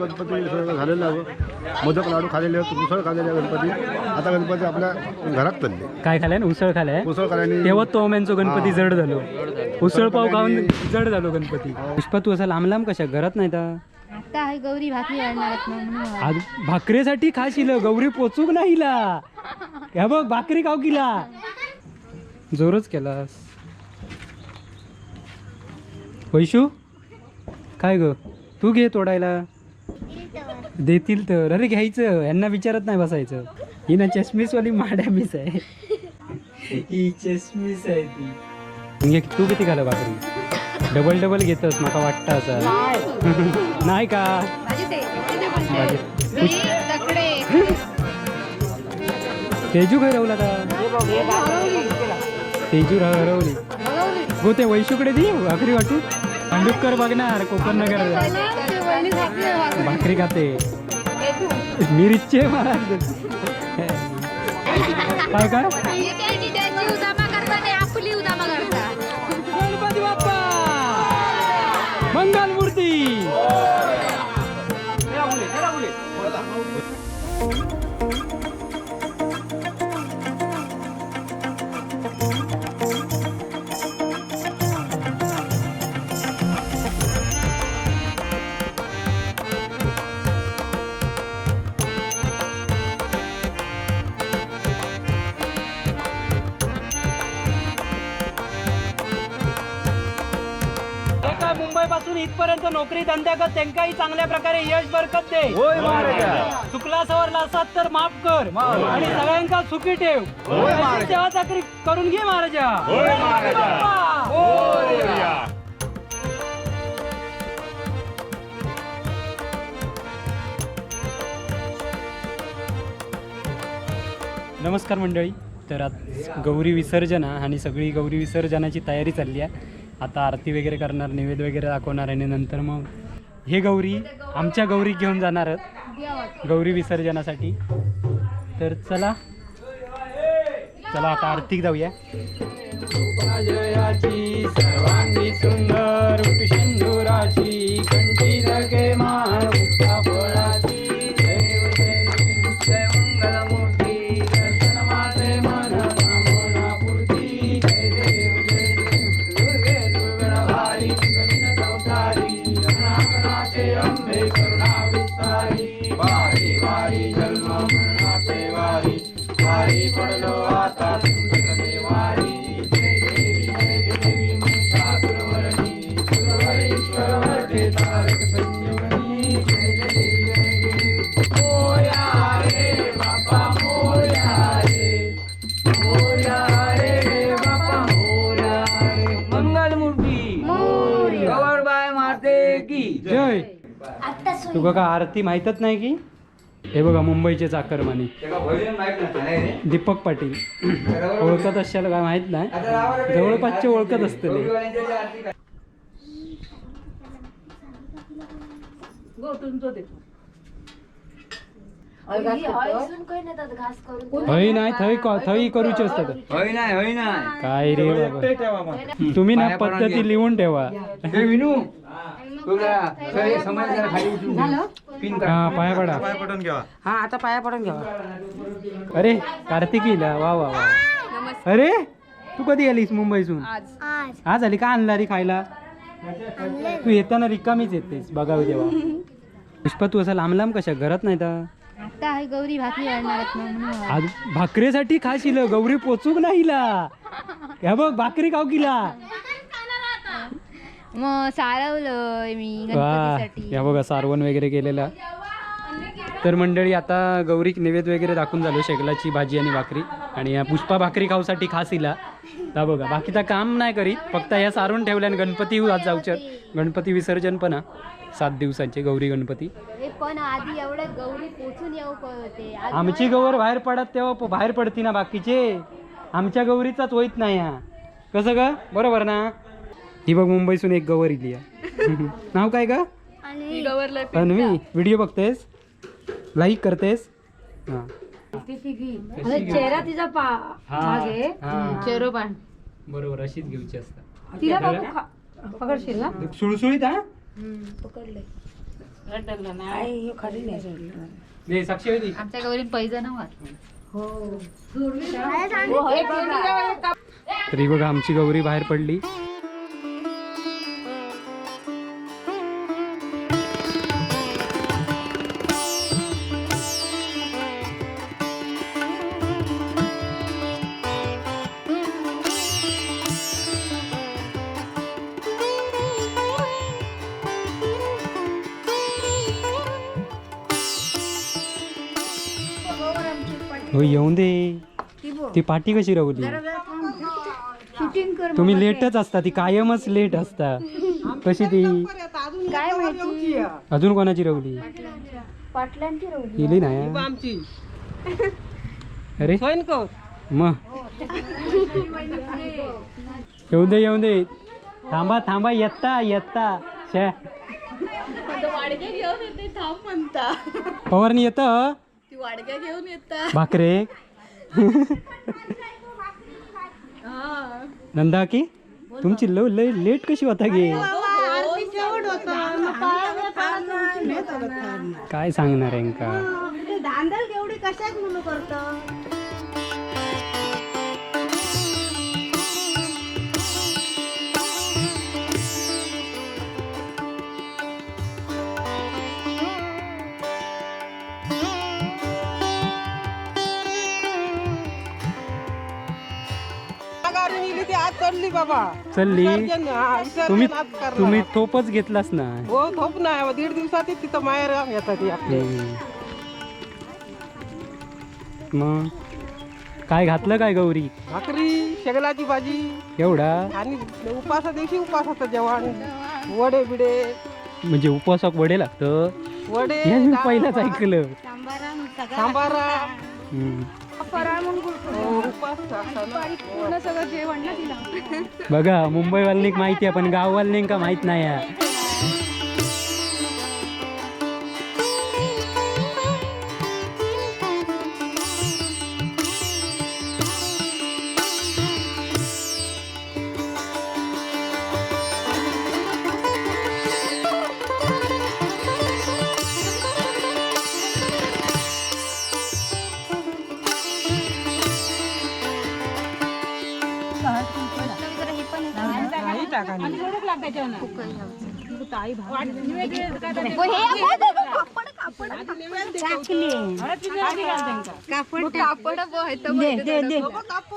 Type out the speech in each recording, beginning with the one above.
गणपती विसर्जन झालेलं आहे. मोदक लाडू खाल्लेले आहेत उसळ खाल्लेले आहे गणपती. आता गणपती आपल्या घरात चालले. काय खाल्लाय? ना उसळ खाल्लाय? उसळ खाल्याने तेव्हा तो ओम्यांचो गणपती जड झालो. उसळ पाव खाऊन जड झालो गणपती. पुष्पा तू असा लांब लांब कशा? घरात नाही तर? आता आहे गौरी भाकरी आणणार आहेत ना म्हणून आज भाकरीसाठी खाशील गौरी पोचूक नाही हिला. ह्या बघ भाकरी खाऊ किला. जोरच केलास. वैशू काय ग? तू घे तोडायला. देतील तर. अरे घ्यायचं. यांना विचारत नाही बसायचं. ही ना चष्मीसवाली माड्या मिस आहे. ही चष्मीस आहे ती. म्हणजे तू किती घाला भाकरी? डबल डबल घेतस माका वाटतं असं. नाही. का? तेजू काय रवला का तेजू हरवली हो ते वैशूकडे दी भाकरी वाटू पांडुपकर बघणार कोकण नगर भाकरी खाते. मिरचे महाराज काय काय? आपली उदामा करता. गणपती बाप्पा. मंगल मूर्ती. इथपर्यंत नोकरी धंद्यागत त्यांकाही चांगल्या प्रकारे यश बरकत दे. चुकला सवरला असात तर माफ कर. आणि सगळ्यांका सुखी ठेव. अशी सेवा चाकरी करून घे महाराजा. नमस्कार मंडळी. तर आज गौरी विसर्जन आणि सगळी गौरी विसर्जनाची तयारी चालली आहे. आता आरती वगैरे करणार नैवेद्य वगैरे दाखवणार आणि नंतर मग हे गौरी आमच्या गौरी घेऊन जाणार आहेत. गौरी विसर्जनासाठी. तर चला चला आता आरती जाऊया. तू बघा आरती माहीतच नाही की? हे बघा मुंबईचे चाकरमानी दीपक पाटील. ओळखत असाल काय माहीत नाही? जवळपासचे ओळखत असतले थंय नाही थंय क- थंय करूचे असतात. काय रे बाबा. तुम्ही ना पद्धती लिहून ठेवा. हे विनू. तुला सगळे समाज जरा खाली उचलून घे. पिन काढ. हा पाया पडा. हा आता पाया पडून घ्यावा अरे कार्तिकीला. वा वा वा. अरे तू कधी आलीस मुंबईसून आज. आली का आणला रे खायला तू येताना रिकामीच येतेस बघावी तेव्हा. पुष्पा तू असं लांब लांब कशा? घरात नाही तर? आता आहे गौरी भाकरी आज. भाकरीसाठी खाशील गौरी पोचूक नाही हिला. ह्या बघ भाकरी खाऊ किला. मग सारवलंय मी वा. गणपतीसाठी. या बघा सारवण वगैरे केलेला. तर मंडळी आता गौरी नैवेद्य वगैरे दाखवून झालो शेगलाची भाजी आणि भाकरी. आणि या पुष्पा भाकरी खाऊसाठी खास इला ता बघा बाकीचा काम नाही करीत. फक्त या सारून ठेवल्यान गणपती आज जाऊच्या. गणपती विसर्जन पण हा. सात दिवसांचे गौरी गणपती. हे पण आधी एवढ्या गौरी पोचून येऊ होते आज आमची गौर बाहेर पडत तेव्हा प- बाहेर पडती ना बाकीचे. आमच्या गौरीचाच होईत नाही हा. कसं ग? बरोबर ना? ही बघ मुंबईसून एक गौर इली आहे. नाव काय का अन्वी व्हिडिओ बघतेस? लाईक करतेस? हां. चेहरा तिचा हां. बरोबर अशीच घेऊची असतात तिला पकडशील ना? सुळसुळीत हा? नाही. हे खरी नाही. सोडलं दे साक्षी होती. आमच्या पैजण तरी बघा आमची गौरी बाहेर पडली. हो येऊन दे. ती पाठी कशी रवली? शूटिंग कर तुम्ही लेटच असता ती कायमच लेट असता. कशी ती? काय माहिती? अजून कोणाची रवली? पाटलांची गेली नाही आमची अरे. सोयनकर मग येऊन दे येऊन दे. थांबा थांबा शे. येते थांब म्हणता. पवारनी येत वाडग्या घेऊन येता. भाकरे? नंदा की तुमची लव लय लेट कशी होता गे काय सांगणार आहे का धांदल केवढी कशात म्हणून करतो? आज चढली बाबा. विसर्जन, हा, विसर्जन तुम्ही आज करणार. तुम्ही तोपच घेतलास ना? हो थोप नाही दीड दिवसात तिथं माहेर येतात ती आपली हम्म. मग? काय घातलं काय गौरी? भाकरी शेगलाची भाजी. एवढा? आणि उपासा दिवशी उपासाचं जेवण. वडे बिडे. म्हणजे उपवासाक वडे लागतं? वडे हे मी पहिलाच ऐकलं. सांबारा हम्म. हो, उपास असताना. बघा मुंबईवाल्यांनी माहिती आहे पण गाववाल्यांनी का माहीत नाही आहे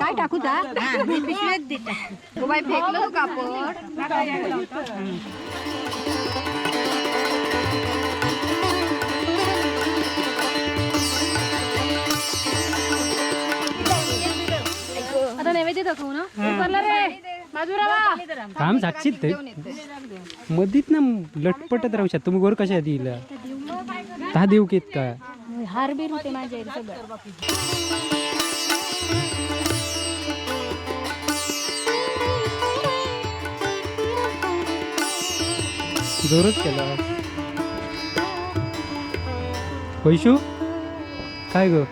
काय टाकू जा हो बाई फेकलं तू कापड आता नैवेद्य दाखवू ना? उतरला काम साक्षीत ते मधीत ना लटपटत राहू शकता. तुम्ही गोर कशा येईल दहा देऊ केत का? हार बीर होते माझ्या जोरच केला. वैशू काय ग?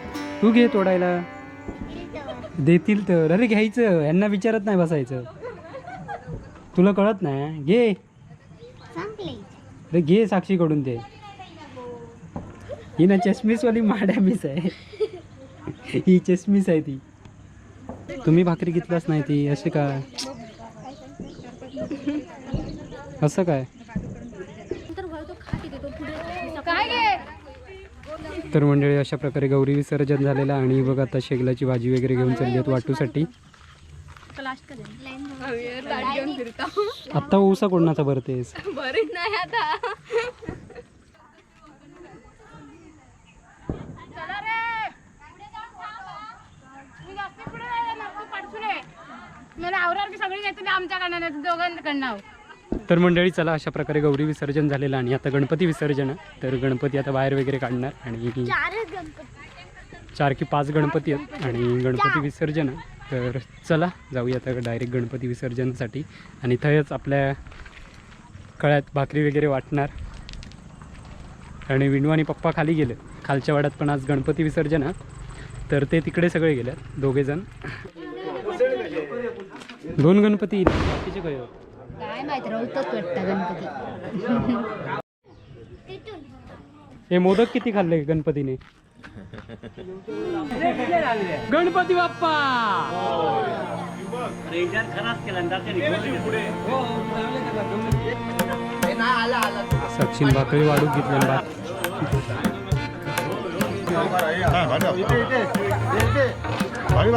तू घे तोडायला. देतील तर. अरे घ्यायचं. यांना विचारत नाही बसायचं. तुला कळत नाही घे. अरे घे साक्षीकडून ते. ही ना चष्मीसवाली माड्या मिस आहे. ही चष्मीस आहे ती. तुम्ही भाकरी घेतलाच नाही ती असे काय असं काय? काय गे? तर मंडळी अशा प्रकारे गौरी विसर्जन झालेलं आणि बघ आता शेगलाची भाजी वगैरे घेऊन चालली आहेत वाटूसाठी. घेऊन फिरता आत्ता ऊसा कोणाचा भरतेस बरी नाही आता. मला आवरावर की सगळी घेतली आमच्याकडनं दोघांकडनं. तर मंडळी चला अशा प्रकारे गौरी विसर्जन झालेलं आणि आता गणपती विसर्जन. आहे तर गणपती आता बाहेर वगैरे काढणार आणि चार की पाच गणपती आहेत आणि गणपती विसर्जन. आहे तर चला जाऊया आता डायरेक्ट गणपती विसर्जनासाठी. आणि थंयच आपल्या कळ्यात भाकरी वगैरे वाटणार. आणि विंडू आणि पप्पा खाली गेले. खालच्या वाड्यात पण आज गणपती विसर्जन आहे. तर ते तिकडे सगळे गेले दोघेजण दोन गणपती बाकीचे काय काय माहीत वाटतं गणपती. हे मोदक किती खाल्ले गणपतीने? गणपती बाप्पा! सचिन भाकरी वाढू घेतले बा. भारी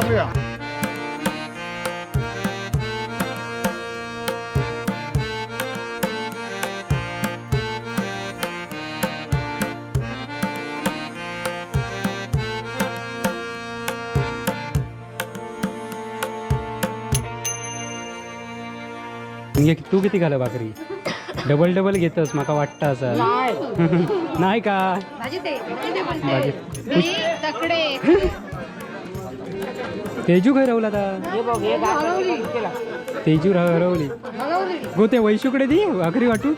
म्हणजे तू किती घाल भाकरी? डबल डबल घेतस माका वाटतं असं. नाही का? भाजी तेजू खय रवला आता तेजू हरवली. गो ते वैशूकडे दी भाकरी वाटू.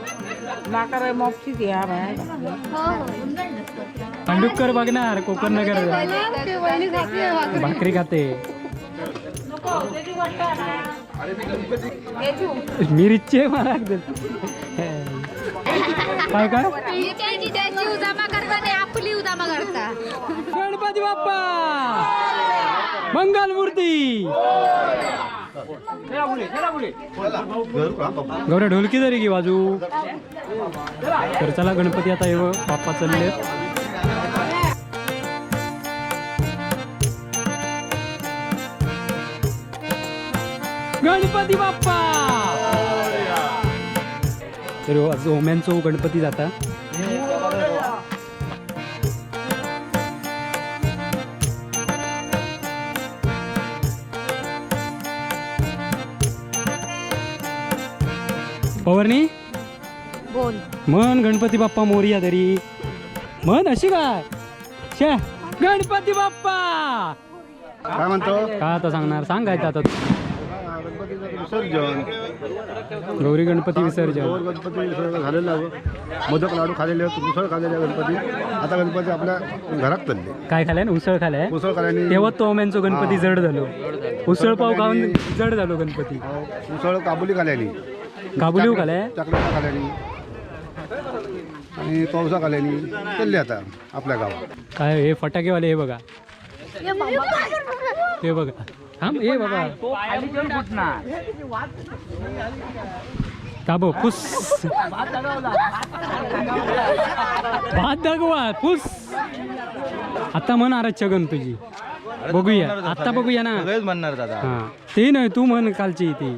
पांडुपकर बघणार कोकण नगर. भाकरी. खाते. मिरची महाराज काय काय? आपली उजामा करता. गणपती बाप्पा! मंगल मूर्ती! गौऱ्या ढोलकी जरी की बाजू. तर चला गणपती आता येव बाप्पा चालले गणपती बाप्पा! तर आज ओम्यांचो गणपती जाता. पवारणी? बोल. मन गणपती बाप्पा मोरिया तरी. मन अशी काय? शे गणपती बाप्पा! काय म्हणतो? का आता सांगणार? सांगायचं आता. हा, गणपतीचं विसर्जन. गौरी गणपती विसर्जन. गौर गणपती विसर्जन झालेलं आहे. मोदक लाडू खाल्लेले आहेत उसळ खाल्लेले आहे गणपती. आता गणपती आपल्या घरात चालले काय खाल्लाय ना? उसळ खाल्लाय. उसळ खाल्याने तेव्हा तो ओम्यांचो गणपती जड झालो. उसळ पाव खाऊन जड झालो गणपती. उसळ काबुली खाल्यानी काबुलीव खाल्लाय? चकलेटा खाल्यानी आणि पावसा खाल्यानी चालले आता आपल्या गावात. काय हे फटाकेवाले हे बघा. हे बघा. थांब हे पुस भात दाखवा पुस आता म्हण आरच्या गण तुझी. बघूया. आता बघूया ना. म्हणणार दादा. हा. ते नाही तू म्हण कालची ती.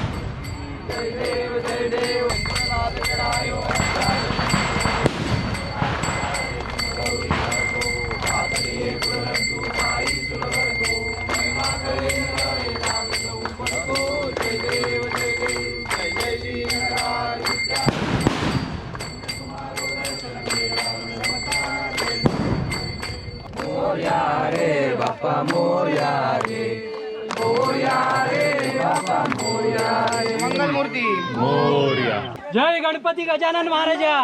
ஜெய் தேவ ஜெய் தேவ गणपती गजानन महाराजा.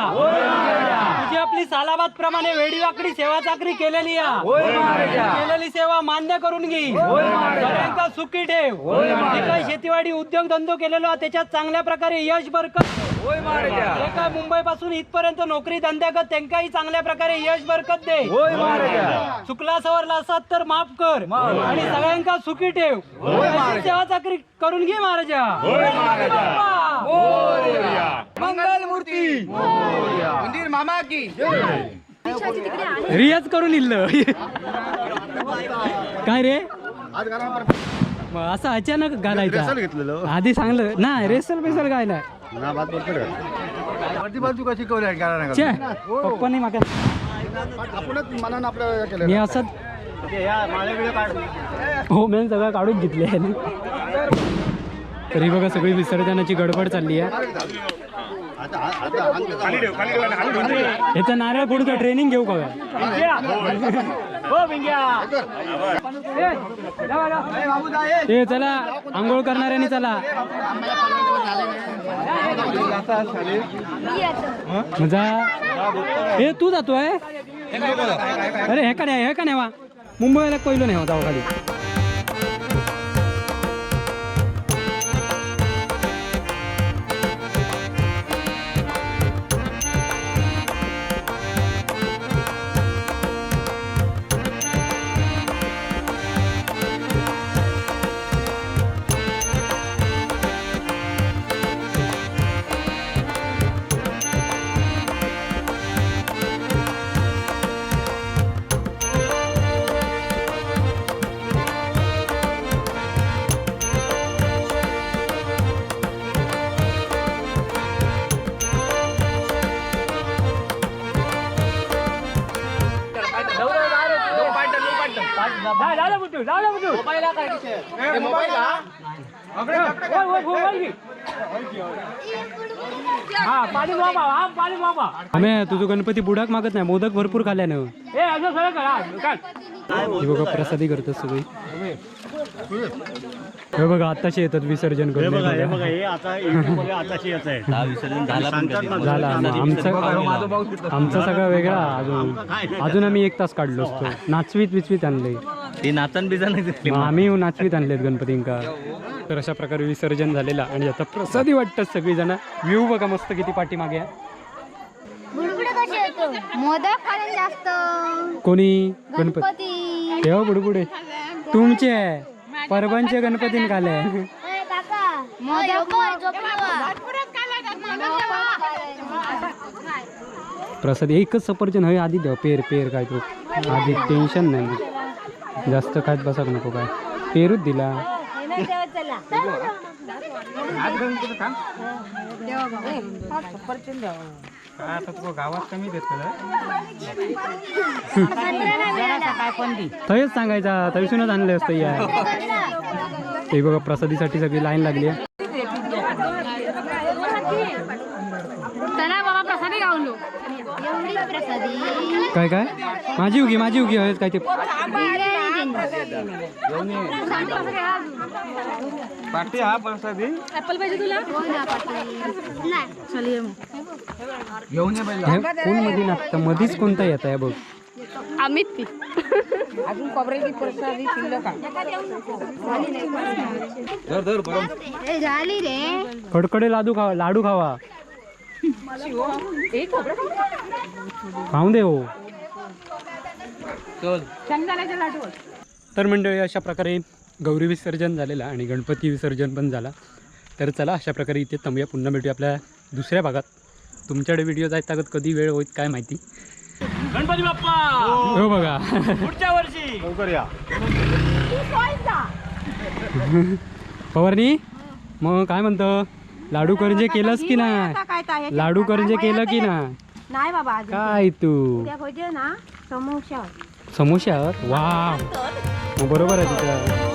तुझी आपली सालाबाद प्रमाणे वेडीवाकडी सेवा चाकरी केलेली केलेली सेवा मान्य करून घे. सगळ्यांका सुखी ठेव. जे काही शेतीवाडी उद्योग धंदो केलेलो त्याच्यात चांगल्या प्रकारे यश बरकत जे काय मुंबई पासून इथपर्यंत नोकरी धंद्यागत त्यांकाही चांगल्या प्रकारे यश बरकत दे. चुकला सवरला असत तर माफ कर. आणि सगळ्यांका सुखी ठेव. अशी सेवा चाकरी करून घे महाराजा मंगल मूर्ती मंदिर मामा की. रियाज करून इल्ल. काय रे? आज घरा मग असं अचानक घालायचा. रेसल घेतलेलं? आधी सांगलं. नाही रेसल बेसल काय नाही ना बात बरोबर वरती बाजू कशी करूया? छे पप्पाने माका आपणच मनानं आपल्या हे केलं मी असं हो मी सगळं काढून घेतले. तरी बघा सगळी विसर्जनाची गडबड चालली आहे. याचा नारळ फोडतो ट्रेनिंग घेऊ का? हे चला आंघोळ करणाऱ्याने चला. मजा तू जातोय? अरे हे का नाही हे का नाही वा. मुंबईला पहिलं नाही हो, जाऊ खाली. आम्ही तुझं गणपती बुडाक मागत नाही मोदक भरपूर खाल्यानं हे बघा प्रसादी करतात सगळी. हे बघा आताशी येतात विसर्जन करून हे बघा. झाला आमचं आमचा सगळा वेगळा अजून अजून आम्ही एक तास काढलो असतो. नाचवीत विचवीत आणले ती नाचन बिजन आम्ही नाचवीत आणलेत गणपतींका. तर अशा प्रकारे विसर्जन झालेला आणि आता प्रसादी वाटतात सगळीजण. व्ह्यू बघा मस्त किती पाठीमागे आहे. बुडबुडे कसे येतो मोदक खाणे जास्त. कोणी? गणपती. गणपती. ठेवा बुडबुडे. तुमचे आहे. परभणचे गणपतीने खाले ए, काका. मोदक प्रसाद एकच सफरचंद हवे आधी द्या. पेर पेर काय तो. आधी टेन्शन नाही. जास्त खात बसाक नको काय. पेरूच दिला. गावात कमी थंयच सांगायचा थैसूनच आणले असतं या. ते बघा प्रसादीसाठी सगळी लाईन लागली आहे. काय काय? माझी उगी माझी उगी हवेत काय ते. पाठी हा प्रसादी ऍपल पाहिजे तुला? हे कोणमध्ये नाचतं मधीच कोणता येत आहे बघ. अमित ती. अजून खोबऱ्याची प्रसादी शिल्लक आहे. ए, झाली रे. कडकडे लाडू खावा लाडू खावा. खाऊन दे हो. शेंगदाण्याचे लाडू. तर मंडळी अशा प्रकारे गौरी विसर्जन झालेलं आणि गणपती विसर्जन पण झाला. तर चला अशा प्रकारे इथे थांबूया. पुन्हा भेटूया आपल्या दुसऱ्या भागात. तुमच्याकडे व्हिडिओ जायत तागत कधी वेळ होईल काय माहिती? गणपती बाप्पा! हो बघा. लवकर या. फवारणी मग काय म्हणतं? लाडू करंजे केलंस की नाही? लाडू करंजे केलं की ना नाही? बाबा काय तू? समोसा. समोसा वा बरोबर आहे तिथं.